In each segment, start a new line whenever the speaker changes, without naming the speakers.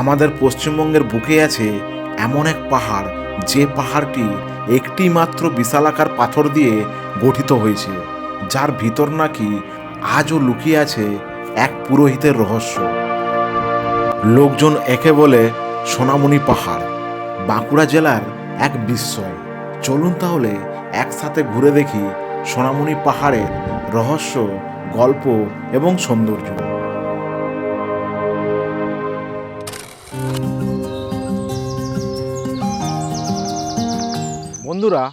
আমাদের পশ্চিমবঙ্গের বুকে আছে এমন এক পাহাড়, যে পাহাড়টি একটি মাত্র বিশালাকার পাথর দিয়ে গঠিত হয়েছে, যার ভিতর নাকি আজও লুকিয়ে আছে এক পুরোহিতের রহস্য। লোকজন একে বলে সোনামণি পাহাড়, বাঁকুড়া জেলার এক বিস্ময়। চলুন তাহলে একসাথে ঘুরে দেখি সোনামণি পাহাড়ের রহস্য, গল্প এবং সৌন্দর্য। বন্ধুরা,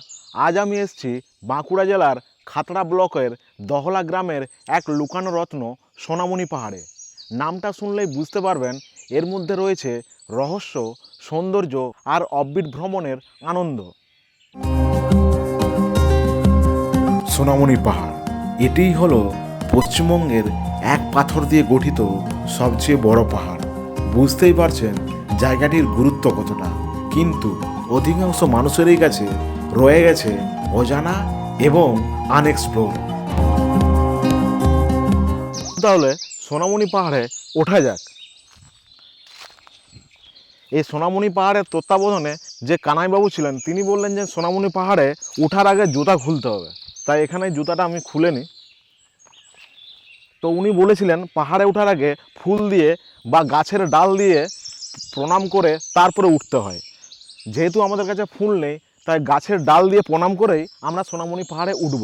আজ আমি এসেছি বাঁকুড়া জেলার খাতড়া ব্লকের দহলা গ্রামের এক লুকানো রত্ন সোনামণি পাহাড়ে। নামটা শুনলেই বুঝতে পারবেন, এর মধ্যে রয়েছে রহস্য, সৌন্দর্য আর অব্বিট ভ্রমণের আনন্দ। সোনামণি পাহাড়, এটিই হলো পশ্চিমবঙ্গের এক পাথর দিয়ে গঠিত সবচেয়ে বড় পাহাড়। বুঝতেই পারছেন, জায়গাটির গুরুত্ব কতটা। কিন্তু অধিকাংশ মানুষেরই কাছে রয়ে গেছে অজানা এবং আনএক্সপ্লোর তাহলে সোনামণি পাহাড়ে ওঠা যাক। এই সোনামণি পাহাড়ের তত্ত্বাবধানে যে কানাইবাবু ছিলেন, তিনি বললেন যে সোনামণি পাহাড়ে ওঠার আগে জুতা খুলতে হবে। তাই এখানে জুতাটা আমি খুলে নিই। তো উনি বলেছিলেন, পাহাড়ে ওঠার আগে ফুল দিয়ে বা গাছের ডাল দিয়ে প্রণাম করে তারপরে উঠতে হয়। যেহেতু আমাদের কাছে ফুল নেই তাই গাছের ডাল দিয়ে প্রণাম করেই আমরা সোনামণি পাহাড়ে উঠব।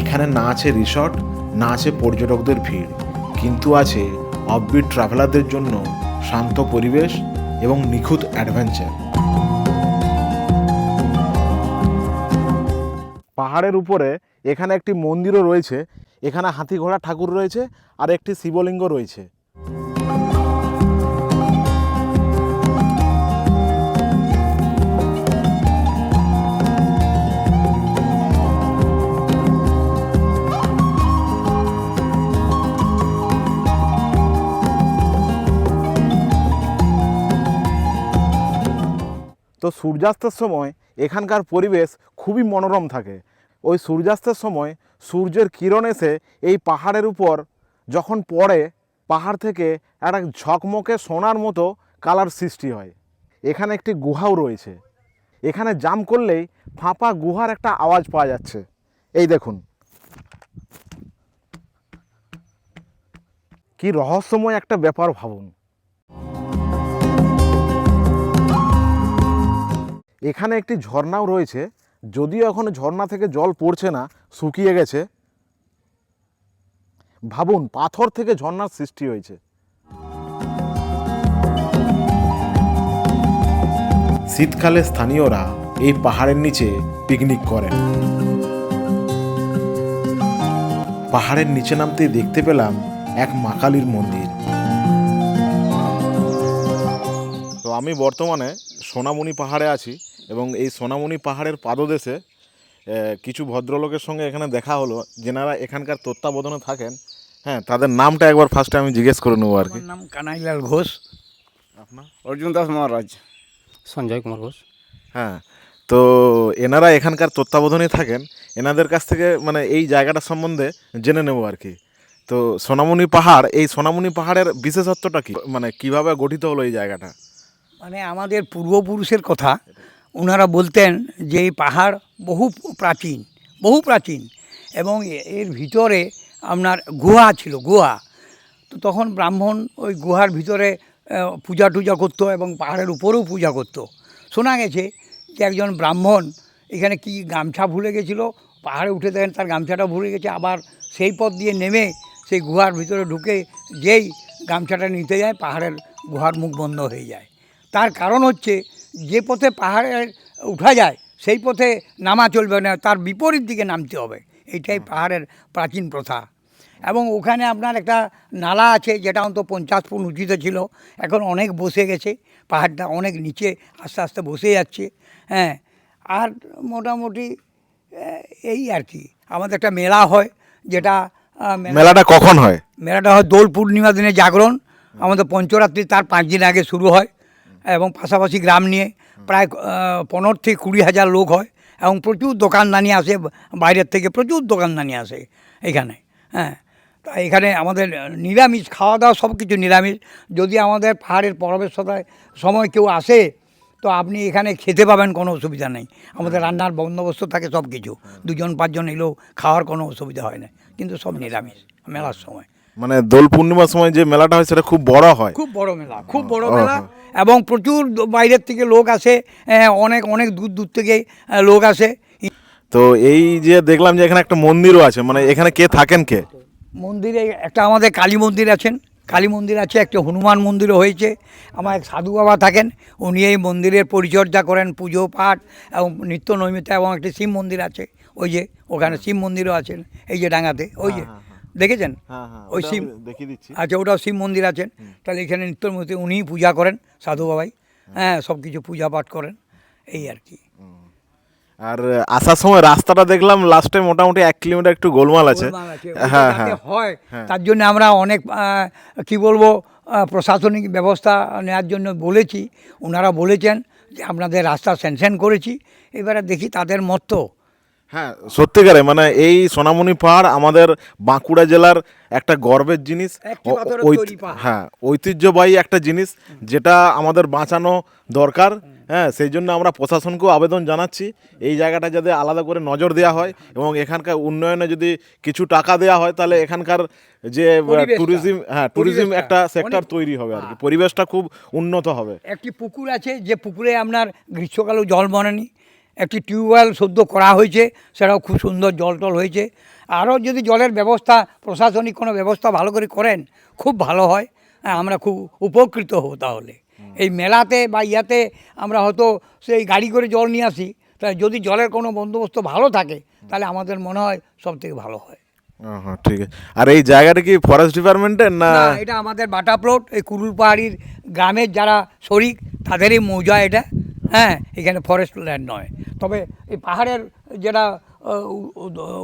এখানে না আছে রিসর্ট, না আছে পর্যটকদের ভিড়। কিন্তু আছে অফবিট ট্রাভেলারদের জন্য শান্ত পরিবেশ এবং নিখুঁত অ্যাডভেঞ্চার পাহাড়ের উপরে এখানে একটি মন্দিরও রয়েছে, এখানে হাতি ঘোড়া ঠাকুর রয়েছে আর একটি শিবলিঙ্গ রয়েছে। তো সূর্যাস্তের সময় এখানকার পরিবেশ খুবই মনোরম থাকে। ওই সূর্যাস্তের সময় সূর্যের কিরণ এসে এই পাহাড়ের উপর যখন পড়ে, পাহাড় থেকে একটা ঝকমকে সোনার মতো কালার সৃষ্টি হয়। এখানে একটি গুহাও রয়েছে। এখানে জাম করলেই ফাঁপা গুহার একটা আওয়াজ পাওয়া যাচ্ছে। এই দেখুন। কি রহস্যময় একটা ব্যাপার ভাবুন। এখানে একটি ঝর্ণাও রয়েছে। যদিও এখন ঝর্ণা থেকে জল পড়ছে না, শুকিয়ে গেছে। ভাবুন, পাথর থেকে ঝর্ণার সৃষ্টি হয়েছে। শীতকালে স্থানীয়রা এই পাহাড়ের নিচে পিকনিক করেন। পাহাড়ের নিচে নামতে দেখতে পেলাম এক মাকালির মন্দির। তো আমি বর্তমানে সোনামণি পাহাড়ে আছি। এবং এই সোনামণি পাহাড়ের পাদদেশে কিছু ভদ্রলোকের সঙ্গে এখানে দেখা হলো যেনারা এখানকার তত্ত্বাবধানে থাকেন। হ্যাঁ তাদের নামটা একবার ফার্স্টে আমি জিজ্ঞেস করে নেব আর কি।
নাম কানাইলাল ঘোষ।
আপনার?
অর্জুন দাস মহারাজ।
সঞ্জয় কুমার ঘোষ।
হ্যাঁ তো এনারা এখানকার তত্ত্বাবধানে থাকেন। এনাদের কাছ থেকে মানে এই জায়গাটা সম্বন্ধে জেনে নেব আর কি। তো সোনামণি পাহাড় এই সোনামণি পাহাড়ের বিশেষত্বটা কি? মানে কীভাবে গঠিত হলো এই জায়গাটা?
মানে আমাদের পূর্বপুরুষের কথা ওনারা বলতেন যে এই পাহাড় বহু প্রাচীন বহু প্রাচীন এবং এর ভিতরে আপনার গুহা ছিল, গুহা। তো তখন ব্রাহ্মণ ওই গুহার ভিতরে পূজা টুজা করতো এবং পাহাড়ের উপরেও পূজা করতো। শোনা গেছে যে একজন ব্রাহ্মণ এখানে কি গামছা ভুলে গেছিল, পাহাড়ে উঠে দেখেন তার গামছাটা ভুলে গেছে, আবার সেই পথ দিয়ে নেমে সেই গুহার ভিতরে ঢুকে যেই গামছাটা নিতে যায়, পাহাড়ের গুহার মুখ বন্ধ হয়ে যায়। তার কারণ হচ্ছে যে পথে পাহাড়ে উঠা যায় সেই পথে নামা চলবে না তার বিপরীত দিকে নামতে হবে। এইটাই পাহাড়ের প্রাচীন প্রথা। এবং ওখানে আপনার একটা নালা আছে যেটা অন্তত পঞ্চাশ ফুট উঁচুতে ছিল এখন অনেক বসে গেছে পাহাড়টা অনেক নিচে আস্তে আস্তে বসে যাচ্ছে হ্যাঁ। আর মোটামুটি এই আর কি আমাদের একটা মেলা হয় যেটা
মেলাটা কখন হয়?
মেলাটা হয় দোল পূর্ণিমা দিনে জাগরণ আমাদের পঞ্চরাত্রি তার পাঁচ দিন আগে শুরু হয়। এবং পাশাপাশি গ্রাম নিয়ে প্রায় পনেরো থেকে কুড়ি হাজার লোক হয় এবং প্রচুর দোকানদানি আসে বাইরের থেকে, প্রচুর দোকানদানি আসে এখানে হ্যাঁ। তা এখানে আমাদের নিরামিষ, খাওয়া দাওয়া সব কিছু নিরামিষ। যদি আমাদের পাহাড়ের পরবেশতায় সময় কেউ আসে, তো আপনি এখানে খেতে পাবেন, কোনো অসুবিধা নেই। আমাদের রান্নার বন্দোবস্ত থাকে সব কিছু। দুজন, পাঁচজন এলেও খাওয়ার কোনো অসুবিধা হয় না। কিন্তু সব নিরামিষ, মেলার সময়।
মানে দোল পূর্ণিমার সময় যে মেলাটা হয় সেটা খুব বড় হয়।
খুব বড় মেলা খুব বড় মেলা এবং প্রচুর বাইরের থেকে লোক আসে অনেক অনেক দূর দূর থেকে লোক আসে।
তো এই যে দেখলাম যে এখানে একটা মন্দিরও আছে মানে এখানে কে থাকেন কে?
মন্দিরে একটা আমাদের কালী মন্দির আছেন। কালী মন্দির আছে একটা হনুমান মন্দিরও হয়েছে। আমার এক সাধু বাবা থাকেন উনি এই মন্দিরের পরিচর্যা করেন পুজো পাঠ এবং নিত্য নৈমিত এবং একটি শিব মন্দির আছে। ওই যে ওখানে শিব মন্দিরও আছেন এই যে ডাঙাতে ওই যে। দেখেছেন? ওই শিব
দেখিয়ে দিচ্ছি।
আচ্ছা ওটাও শিব মন্দির আছেন। তাহলে এখানে নিত্যমূর্তি উনিই পূজা করেন সাধু বাবাই। হ্যাঁ। সব কিছু পূজা পাঠ করেন এই আর কি।
আর আসার সময় রাস্তাটা দেখলাম লাস্টে মোটামুটি এক কিলোমিটার একটু গোলমাল আছে। হ্যাঁ হ্যাঁ।
হয় তার জন্য আমরা অনেক কি বলব প্রশাসনিক ব্যবস্থা নেওয়ার জন্য বলেছি। ওনারা বলেছেন যে আপনাদের রাস্তা স্যাংশন করেছি। এবারে দেখি তাদের মত।
হ্যাঁ সত্যিকারে মানে এই সোনামণি পাহাড় আমাদের বাঁকুড়া জেলার একটা গর্বের জিনিস। হ্যাঁ ঐতিহ্যবাহী একটা জিনিস যেটা আমাদের বাঁচানো দরকার হ্যাঁ সেই জন্য আমরা প্রশাসনকেও আবেদন জানাচ্ছি এই জায়গাটা যাতে আলাদা করে নজর দেওয়া হয় এবং এখানকার উন্নয়নে যদি কিছু টাকা দেওয়া হয় তাহলে এখানকার যে ট্যুরিজম হ্যাঁ ট্যুরিজম একটা সেক্টর তৈরি হবে আর কি। পরিবেশটা খুব উন্নত হবে।
একটি পুকুর আছে যে পুকুরে আপনার গ্রীষ্মকালেও জল বনেনি একটি টিউবওয়েল সদ্য করা হয়েছে সেটাও খুব সুন্দর জল টল হয়েছে। আরও যদি জলের ব্যবস্থা প্রশাসনিক কোনো ব্যবস্থা ভালো করে করেন খুব ভালো হয়। হ্যাঁ, আমরা খুব উপকৃত হব তাহলে। এই মেলাতে বা ইয়াতে আমরা হয়তো সেই গাড়ি করে জল নিয়ে আসি তাই যদি জলের কোনো বন্দোবস্ত ভালো থাকে তাহলে আমাদের মনে হয় সব থেকে ভালো হয়।
ঠিক আছে। আর এই জায়গাটা কি ফরেস্ট ডিপার্টমেন্টের না?
না এটা আমাদের বাটা প্লট এই কুরুল পাহাড়ির গ্রামের যারা শরিক তাদেরই মৌজা এটা। হ্যাঁ এখানে ফরেস্ট ল্যান্ড নয়। তবে এই পাহাড়ের যেটা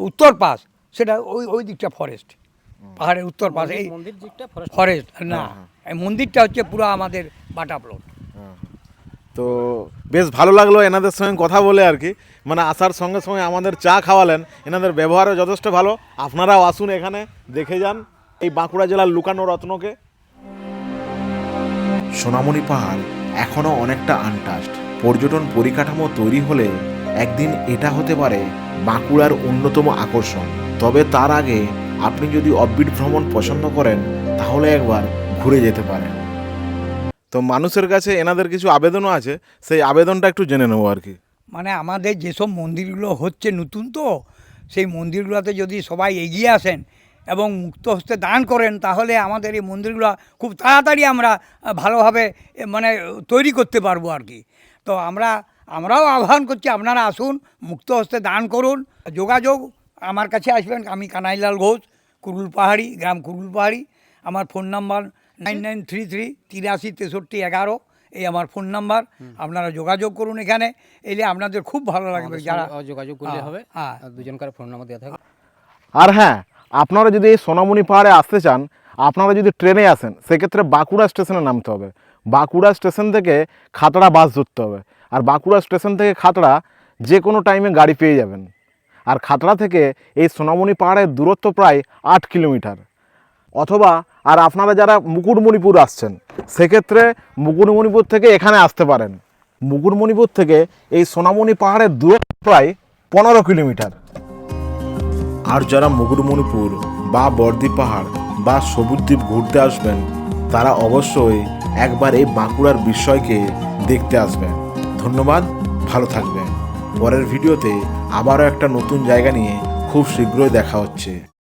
উত্তর পাশ সেটা ওই ওই দিকটা ফরেস্ট পাহাড়ের উত্তর পাশ এই
ফরেস্ট
না। এই মন্দিরটা হচ্ছে পুরো আমাদের বাটা প্লট
তো বেশ ভালো লাগল এনাদের সঙ্গে কথা বলে আর কি। মানে আসার সঙ্গে সঙ্গে আমাদের চা খাওয়ালেন এনাদের ব্যবহারও যথেষ্ট ভালো। আপনারাও আসুন এখানে দেখে যান এই বাঁকুড়া জেলার লুকানো রত্নকে। সোনামণি পাহাড় এখনও অনেকটা আনটাস্ট পর্যটন পরিকাঠামো তৈরি হলে একদিন এটা হতে পারে বাঁকুড়ার অন্যতম আকর্ষণ। তবে তার আগে আপনি যদি অববিট ভ্রমণ পছন্দ করেন, তাহলে একবার ঘুরে যেতে পারেন। তো মানুষের কাছে এনাদের কিছু আবেদনও আছে, সেই আবেদনটা একটু জেনে নেব আর কি।
মানে আমাদের যেসব মন্দিরগুলো হচ্ছে নতুন তো, সেই মন্দিরগুলোতে যদি সবাই এগিয়ে আসেন এবং মুক্ত হস্তে দান করেন, তাহলে আমাদের এই মন্দিরগুলো খুব তাড়াতাড়ি আমরা ভালোভাবে মানে তৈরি করতে পারব আর কি। তো আমরা আমরাও আহ্বান করছি আপনারা আসুন মুক্ত হস্তে দান করুন। যোগাযোগ আমার কাছে আসবেন আমি কানাইলাল ঘোষ কুরুল পাহাড়ি গ্রাম কুরুল পাহাড়ি। আমার phone number nine nine three three তিরাশি তেষট্টি এগারো এই আমার ফোন নাম্বার। আপনারা যোগাযোগ করুন এখানে এলে আপনাদের খুব ভালো লাগবে যারা
যোগাযোগ করলে হবে।
হ্যাঁ।
আর দুজনকার ফোন নাম্বার দেওয়া থাকবে
আর হ্যাঁ আপনারা যদি এই সোনামণি পাহাড়ে আসতে চান আপনারা যদি ট্রেনে আসেন সেক্ষেত্রে বাঁকুড়া স্টেশনে নামতে হবে। বাঁকুড়া স্টেশন থেকে খাতড়া বাস ধরতে হবে। আর বাঁকুড়া স্টেশন থেকে খাতড়া যে কোনো টাইমে গাড়ি পেয়ে যাবেন। আর খাতড়া থেকে এই সোনামণি পাহাড়ের দূরত্ব প্রায় আট কিলোমিটার। অথবা, আর আপনারা যারা মুকুটমণিপুর আসছেন, সেক্ষেত্রে মুকুটমণিপুর থেকে এখানে আসতে পারেন। মুকুটমণিপুর থেকে এই সোনামণি পাহাড়ের দূরত্ব প্রায় পনেরো কিলোমিটার। আর যারা মুকুটমণিপুর বা বর্দি পাহাড় বা সবুজ দ্বীপ ঘুরতে আসবেন তারা অবশ্যই একবার এই বাঁকুড়ার বিস্ময়কে দেখতে আসবেন ধন্যবাদ, ভালো থাকবেন। পরের ভিডিওতে আবারও একটা নতুন জায়গা নিয়ে খুব শীঘ্রই দেখা হচ্ছে।